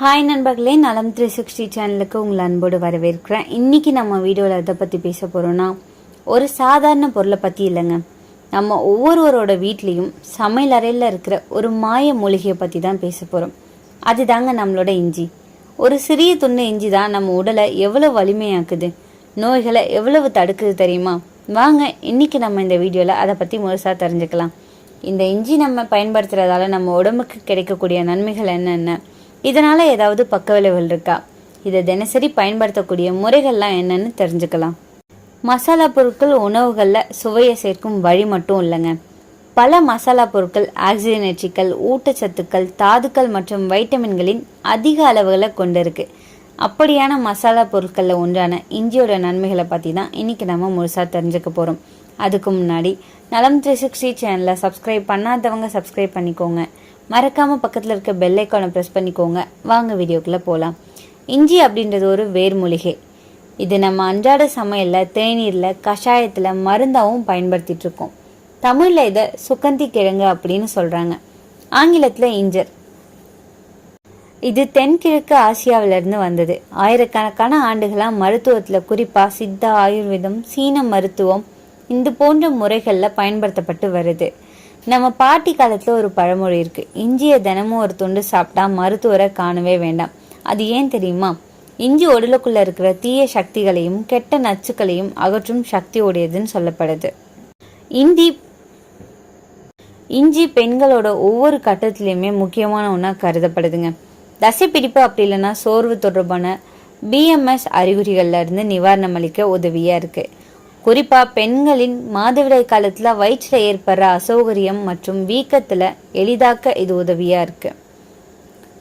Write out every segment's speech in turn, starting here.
Hi நண்பர்களே. நலம் three sixty சேனலுக்கு உங்களை அன்போடு வரவேற்கிறேன். இன்றைக்கி நம்ம வீடியோவில் எதை பற்றி பேச போகிறோன்னா ஒரு சாதாரண பொருளை பற்றி இல்லைங்க. நம்ம ஒவ்வொருவரோட வீட்லேயும் சமையல் அறையில் இருக்கிற ஒரு மாய மூலிகையை பற்றி தான் பேச போகிறோம் அதுதாங்க நம்மளோட இஞ்சி. ஒரு சிறிய துண்டு இஞ்சி தான் நம்ம உடலை எவ்வளோ வலிமையாக்குது நோய்களை எவ்வளவு தடுக்குது தெரியுமா? வாங்க இன்னைக்கு நம்ம இந்த வீடியோவில் அதை பற்றி முழுசாக தெரிஞ்சுக்கலாம். இந்த இஞ்சி நம்ம பயன்படுத்துகிறதால நம்ம உடம்புக்கு கிடைக்கக்கூடிய நன்மைகள் என்னென்ன? இதனால் ஏதாவது பக்க விளைவுகள் இருக்கா? இதை தினசரி பயன்படுத்தக்கூடிய முறைகள்லாம் என்னன்னு தெரிஞ்சுக்கலாம். மசாலா பொருட்கள் உணவுகளில் சுவையை சேர்க்கும் வழி மட்டும் இல்லைங்க. பல மசாலா பொருட்கள் ஆக்சிஜனேற்றிகள் ஊட்டச்சத்துக்கள் தாதுக்கள் மற்றும் வைட்டமின்களின் அதிக அளவுகளை கொண்டிருக்கு. அப்படியான மசாலா பொருட்களில் ஒன்றான இஞ்சியோட நன்மைகளை பற்றி தான் இன்னைக்கு நம்ம முழுசாக தெரிஞ்சுக்க போகிறோம் அதுக்கு முன்னாடி நலம் த்ரீ சிக்ஸ்டி சேனலை சப்ஸ்கிரைப் பண்ணாதவங்க சப்ஸ்கிரைப் பண்ணிக்கோங்க. மறக்காமல் பக்கத்தில் இருக்க பெல்லைக்கானை ப்ரெஸ் பண்ணிக்கோங்க. வாங்க வீடியோக்குள்ளே போகலாம் இஞ்சி அப்படின்றது ஒரு வேர்மூலிகை. இது நம்ம அன்றாட சமையலில் தேநீரில் கஷாயத்தில் மருந்தாகவும் பயன்படுத்திகிட்ருக்கோம் தமிழில் இதை சுகந்தி கிழங்கு அப்படின்னு சொல்கிறாங்க ஆங்கிலத்தில் இஞ்சர். இது தென்கிழக்கு ஆசியாவிலிருந்து வந்தது. ஆயிரக்கணக்கான ஆண்டுகளாக மருத்துவத்தில் குறிப்பாக சித்தா ஆயுர்வேதம் சீன மருத்துவம் இது போன்ற முறைகளில் பயன்படுத்தப்பட்டு வருது. நம்ம பாட்டி காலத்தில் ஒரு பழமொழி இருக்கு. இஞ்சியை தினமும் ஒரு துண்டு சாப்பிட்டா மருத்துவரை காணவே வேண்டாம். அது ஏன் தெரியுமா? இஞ்சி உடலுக்குள்ள இருக்கிற தீய சக்திகளையும் கெட்ட நச்சுக்களையும் அகற்றும் சக்தி உடையதுன்னு சொல்லப்படுது. இந்தி இஞ்சி பெண்களோட ஒவ்வொரு கட்டத்திலையுமே முக்கியமான ஒன்றா கருதப்படுதுங்க. தசைப்பிடிப்பு அப்படி இல்லைன்னா சோர்வு தொடர்பான பிஎம்எஸ் அறிகுறிகள்ல இருந்து நிவாரணம் அளிக்க உதவியா இருக்கு. குறிப்பாக பெண்களின் மாதவிடாய் காலத்தில் வயிற்றில் ஏற்படுற அசௌகரியம் மற்றும் வீக்கத்தில் எளிதாக்க இது உதவியாக இருக்குது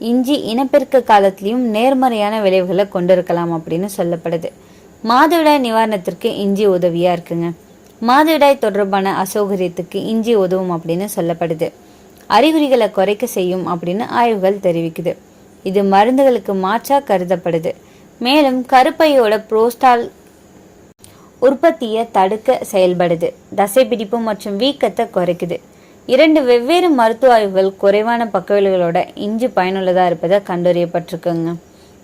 இஞ்சி இனப்பெருக்க காலத்திலையும் நேர்மறையான விளைவுகளை கொண்டிருக்கலாம் அப்படின்னு சொல்லப்படுது. மாதவிடாய் நிவாரணத்திற்கு இஞ்சி உதவியாக இருக்குங்க. மாதவிடாய் தொடர்பான அசௌகரியத்துக்கு இஞ்சி உதவும் அப்படின்னு சொல்லப்படுது. அறிகுறிகளை குறைக்க செய்யும் அப்படின்னு ஆய்வுகள் தெரிவிக்குது. இது மருந்துகளுக்கு மாற்றாக கருதப்படுது. மேலும் கருப்பையோட புரோஸ்டால் உற்பத்தியை தடுக்க செயல்படுது. தசைப்பிடிப்பு மற்றும் வீக்கத்தை குறைக்குது. இரண்டு வெவ்வேறு மருத்துவ ஆய்வுகள் குறைவான பக்கவிளைவுகளோட இஞ்சி பயனுள்ளதாக இருப்பதை கண்டறியப்பட்டிருக்குங்க.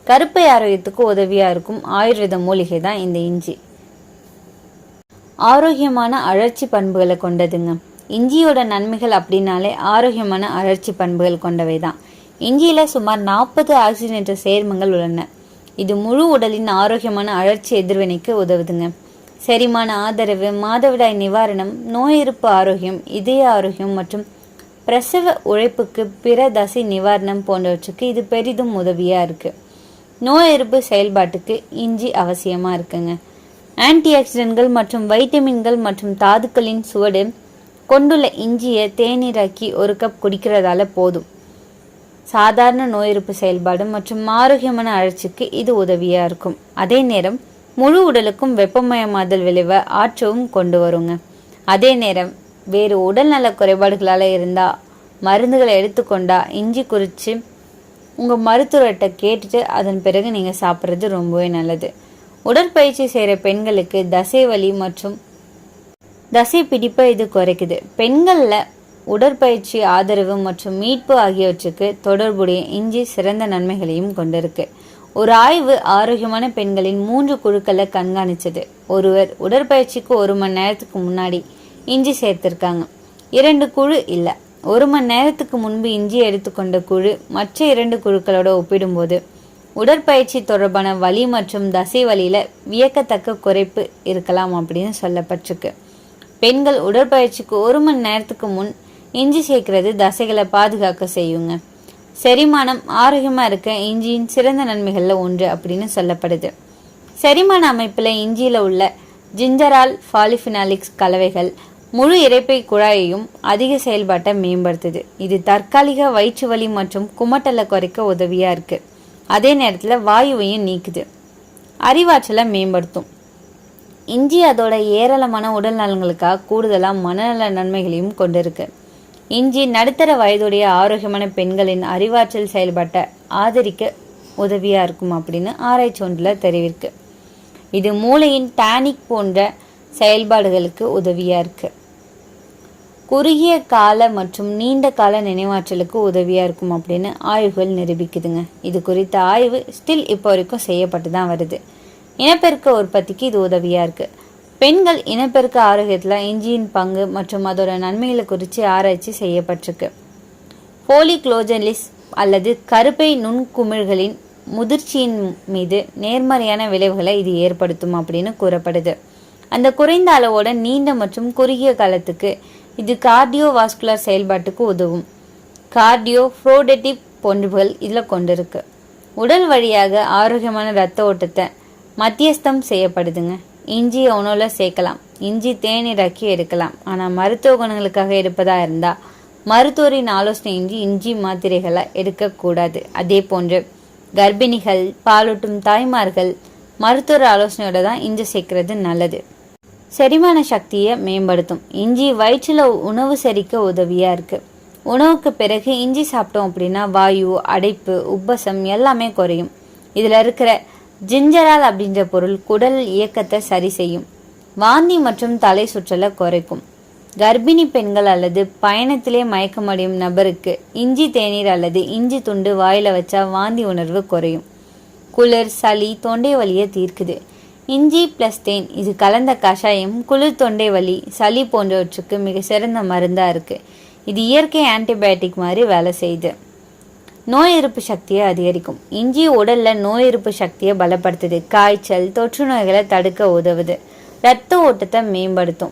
கருப்பை ஆரோக்கியத்துக்கு உதவியாக இருக்கும் ஆயுர்வேத மூலிகை தான் இந்த இஞ்சி. ஆரோக்கியமான அழற்சி பண்புகளை கொண்டதுங்க. இஞ்சியோட நன்மைகள் அப்படின்னாலே ஆரோக்கியமான அழற்சி பண்புகள் கொண்டவை தான். இஞ்சியில் சுமார் நாற்பது ஆக்சிஜனேற்ற சேர்மங்கள் உள்ளன. இது முழு உடலின் ஆரோக்கியமான அழற்சி எதிர்வினைக்கு உதவுதுங்க. செரிமான ஆதரவு மாதவிடாய் நிவாரணம் நோய் ஆரோக்கியம் இதய ஆரோக்கியம் மற்றும் பிரசவ உழைப்புக்கு பிற தசை நிவாரணம் போன்றவற்றுக்கு இது பெரிதும் உதவியாக இருக்குது நோய் எதிர்ப்பு செயல்பாட்டுக்கு இஞ்சி அவசியமாக இருக்குங்க. ஆன்டி ஆக்சிடென்ட்கள் மற்றும் வைட்டமின்கள் மற்றும் தாதுக்களின் சுவடு கொண்டுள்ள இஞ்சியை தேநீராக்கி ஒரு கப் குடிக்கிறதால போதும். சாதாரண நோய் எதிர்ப்பு செயல்பாடு மற்றும் ஆரோக்கியமான அழற்சிக்கு இது உதவியாக இருக்கும். அதே நேரம் முழு உடலுக்கும் வெப்பமயமாதல் விளைவை ஆற்றவும் கொண்டு வருங்க. அதே நேரம் வேறு உடல்நல குறைபாடுகளால் இருந்தால் மருந்துகளை எடுத்துக்கொண்டா இஞ்சி குறித்து உங்கள் மருத்துவர்கிட்ட கேட்டுட்டு அதன் பிறகு நீங்கள் சாப்பிட்றது ரொம்பவே நல்லது. உடற்பயிற்சி செய்கிற பெண்களுக்கு தசை வலி மற்றும் தசை பிடிப்பை இது குறைக்குது. பெண்களில் உடற்பயிற்சி ஆதரவு மற்றும் மீட்பு ஆகியவற்றுக்கு தொடர்புடைய இஞ்சி சிறந்த நன்மைகளையும் கொண்டிருக்கு. ஒரு ஆய்வு ஆரோக்கியமான பெண்களின் மூன்று குழுக்களை கண்காணிச்சது. ஒருவர் உடற்பயிற்சிக்கு ஒரு மணி நேரத்துக்கு முன்னாடி இஞ்சி சேர்த்திருக்காங்க. இரண்டு குழு இல்லை. ஒரு மணி நேரத்துக்கு முன்பு இஞ்சி எடுத்துக்கொண்ட குழு மற்ற இரண்டு குழுக்களோட ஒப்பிடும்போது உடற்பயிற்சி தொடர்பான வலி மற்றும் தசை வலியில் வியக்கத்தக்க குறைப்பு இருக்கலாம் அப்படின்னு சொல்லப்பட்டிருக்கு. பெண்கள் உடற்பயிற்சிக்கு ஒரு மணி நேரத்துக்கு முன் இஞ்சி சேர்க்கிறது தசைகளை பாதுகாக்க செய்யுங்க. செரிமானம் ஆரோக்கியமாக இருக்க இஞ்சியின் சிறந்த நன்மைகளில் ஒன்று அப்படின்னு சொல்லப்படுது. செரிமான அமைப்பில் இஞ்சியில் உள்ள ஜிஞ்சரால் ஃபாலிஃபினாலிக்ஸ் கலவைகள் முழு இறைப்பை குழாயையும் அதிக செயல்பாட்டை மேம்படுத்துது. இது தற்காலிக வயிற்று வலி மற்றும் குமட்டலை குறைக்க உதவியாக இருக்குது அதே நேரத்தில் வாயுவையும் நீக்குது. அறிவாற்றலை மேம்படுத்தும். இஞ்சி அதோட ஏராளமான உடல் நலன்களுக்காக கூடுதலாக மனநல நன்மைகளையும் கொண்டிருக்கு. இஞ்சி நடுத்தர வயதுடைய ஆரோக்கியமான பெண்களின் அறிவாற்றல் செயல்பாட்டை ஆதரிக்க உதவியா இருக்கும் அப்படின்னு ஆராய்ச்சி ஒன்றில் தெரிவிருக்கு. இது மூளையின் டானிக் போன்ற செயல்பாடுகளுக்கு உதவியா இருக்கு. குறுகிய கால மற்றும் நீண்ட கால நினைவாற்றலுக்கு உதவியாக இருக்கும் அப்படின்னு ஆய்வுகள் நிரூபிக்குதுங்க. இது குறித்த ஆய்வு ஸ்டில் இப்போ வரைக்கும் செய்யப்பட்டு தான் வருது. இனப்பெருக்க உற்பத்திக்கு இது உதவியாக இருக்குது பெண்கள் இனப்பெருக்க ஆரோக்கியத்தில் இஞ்சியின் பங்கு மற்றும் அதோட நன்மைகளை குறித்து ஆராய்ச்சி செய்யப்பட்டிருக்கு. போலிக்ளோஜலிஸ் அல்லது கருப்பை நுண்குமிழ்களின் முதிர்ச்சியின் மீது நேர்மறையான விளைவுகளை இது ஏற்படுத்தும் அப்படின்னு கூறப்படுது. அந்த குறைந்த அளவோட நீண்ட மற்றும் குறுகிய காலத்துக்கு இது கார்டியோவாஸ்குலர் செயல்பாட்டுக்கு உதவும். கார்டியோ ஃப்ரோடெட்டிவ் போன்றவர்கள் இதில் கொண்டிருக்கு. உடல் வழியாக ஆரோக்கியமான இரத்த ஓட்டத்தை மத்தியஸ்தம் செய்யப்படுதுங்க. இஞ்சியை உணவில் சேர்க்கலாம். இஞ்சி தேநீராக்கி எடுக்கலாம். ஆனால் மருத்துவ குணங்களுக்காக எடுப்பதா இருந்தால் மருத்துவரின் ஆலோசனையின்றி இஞ்சி மாத்திரைகளை எடுக்கக்கூடாது. அதே போன்று கர்ப்பிணிகள் பாலூட்டும் தாய்மார்கள் மருத்துவர் ஆலோசனையோட தான் இஞ்சி சேர்க்கறது நல்லது. செரிமான சக்தியை மேம்படுத்தும். இஞ்சி வயிற்றில் உணவு செரிக்க உதவியாக இருக்குது உணவுக்கு பிறகு இஞ்சி சாப்பிட்டோம் அப்படின்னா வாயு அடைப்பு உப்பசம் எல்லாமே குறையும். இதில் இருக்கிற ஜிஞ்சரால் அப்படின்ற பொருள் குடல் இயக்கத்தை சரி செய்யும். வாந்தி மற்றும் தலை சுற்றலை குறைக்கும். கர்ப்பிணி பெண்கள் அல்லது பயணத்திலே மயக்கமடையும் நபருக்கு இஞ்சி தேநீர் அல்லது இஞ்சி துண்டு வாயில வச்சா வாந்தி உணர்வு குறையும். குளிர் சளி தொண்டை வலியை தீர்க்குது. இஞ்சி பிளஸ் தேன் இது கலந்த கஷாயம் குளிர் தொண்டை வலி சளி போன்றவற்றுக்கு மிக சிறந்த மருந்தா இருக்கு. இது இயற்கை ஆன்டிபயோட்டிக் மாதிரி வேலை செய்யுது. நோய் எதிர்ப்பு சக்தியை அதிகரிக்கும். இஞ்சி உடல்ல நோய் எதிர்ப்பு சக்தியை பலப்படுத்துது. காய்ச்சல் தொற்று நோய்களை தடுக்க உதவுது. இரத்த ஓட்டத்தை மேம்படுத்தும்.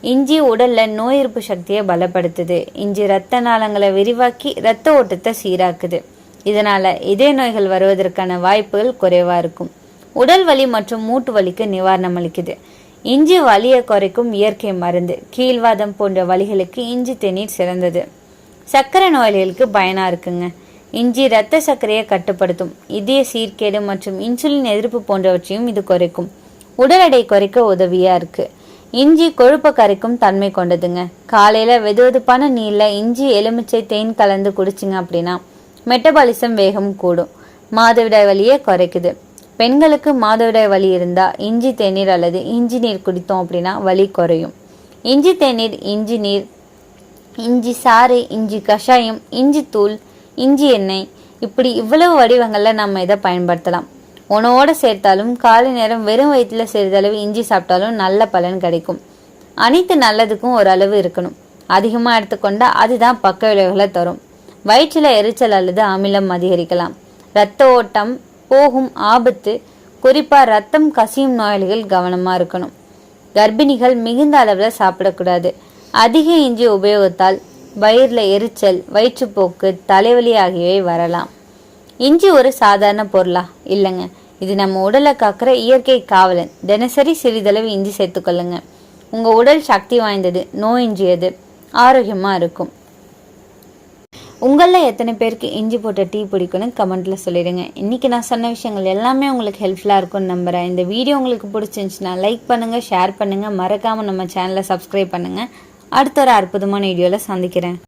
இஞ்சி உடல்ல நோய் எதிர்ப்பு சக்தியை பலப்படுத்துது. இஞ்சி இரத்த நாளங்களை விரிவாக்கி இரத்த ஓட்டத்தை சீராக்குது. இதனால இதய நோய்கள் வருவதற்கான வாய்ப்புகள் குறைவா இருக்கும். உடல் வலி மற்றும் மூட்டு வலிக்கு நிவாரணம் அளிக்குது. இஞ்சி வலியை குறைக்கும் இயற்கை மருந்து கீழ்வாதம் போன்ற வலிகளுக்கு இஞ்சி தேநீர் சிறந்தது. சர்க்கரை நோயாளிகளுக்கு பயனா இருக்குங்க. இஞ்சி இரத்த சர்க்கரையை கட்டுப்படுத்தும். இதய சீர்கேடு மற்றும் இன்சுலின் எதிர்ப்பு போன்றவற்றையும் இது குறைக்கும். உடல் எடை குறைக்க உதவியாக இருக்குது இஞ்சி கொழுப்பை கரைக்கும் தன்மை கொண்டதுங்க. காலையில வெதுவெதுப்பான நீரில் இஞ்சி எலுமிச்சை தேன் கலந்து குடிச்சிங்க அப்படின்னா மெட்டபாலிசம் வேகம் கூடும். மாதவிடாய் வலியை குறைக்குது. பெண்களுக்கு மாதவிடாய் வலி இருந்தால் இஞ்சி தேநீர் அல்லது இஞ்சி நீர் குடித்தோம் அப்படின்னா வலி குறையும். இஞ்சி தேநீர் இஞ்சி நீர் இஞ்சி சாறு இஞ்சி கஷாயம் இஞ்சி தூள் இஞ்சி எண்ணெய். இப்படி இவ்வளவு வடிவங்களில் நம்ம இதை பயன்படுத்தலாம். உணவோடு சேர்த்தாலும் காலை நேரம் வெறும் வயிற்றில் சிறிதளவு இஞ்சி சாப்பிட்டாலும் நல்ல பலன் கிடைக்கும். அனைத்து நல்லதுக்கும் ஒரு அளவு இருக்கணும். அதிகமாக எடுத்துக்கொண்டா அதுதான் பக்க விளைவுகளை தரும். வயிற்றில் எரிச்சல் அல்லது அமிலம் அதிகரிக்கலாம். இரத்த ஓட்டம் போகும் ஆபத்து குறிப்பாக ரத்தம் கசியும் நோயாளிகள் கவனமாக இருக்கணும். கர்ப்பிணிகள் மிகுந்த அளவில் சாப்பிடக்கூடாது. அதிக இஞ்சி உபயோகத்தால் வயிறில் எரிச்சல் வயிற்றுப்போக்கு தலைவலி ஆகியவை வரலாம். இஞ்சி ஒரு சாதாரண பொருளா? இல்லைங்க. இது நம்ம உடலை காக்கிற இயற்கை காவலன். தினசரி சிறிதளவு இஞ்சி சேர்த்துக்கொள்ளுங்க உங்கள் உடல் சக்தி வாய்ந்தது. நோயின்றியது ஆரோக்கியமாக இருக்கும். உங்களில் எத்தனை பேருக்கு இஞ்சி போட்ட டீ பிடிக்கும்னு கமெண்ட்டில் சொல்லிடுங்க. இன்றைக்கி நான் சொன்ன விஷயங்கள் எல்லாமே உங்களுக்கு ஹெல்ப்ஃபுல்லாக இருக்கும்னு நம்புகிறேன் இந்த வீடியோ உங்களுக்கு பிடிச்சிருந்துச்சுன்னா லைக் பண்ணுங்கள் ஷேர் பண்ணுங்கள் மறக்காமல் நம்ம சேனலை சப்ஸ்கிரைப் பண்ணுங்கள் அடுத்த ஒரு அற்புதமான வீடியோவில் சந்திக்கிறேன்.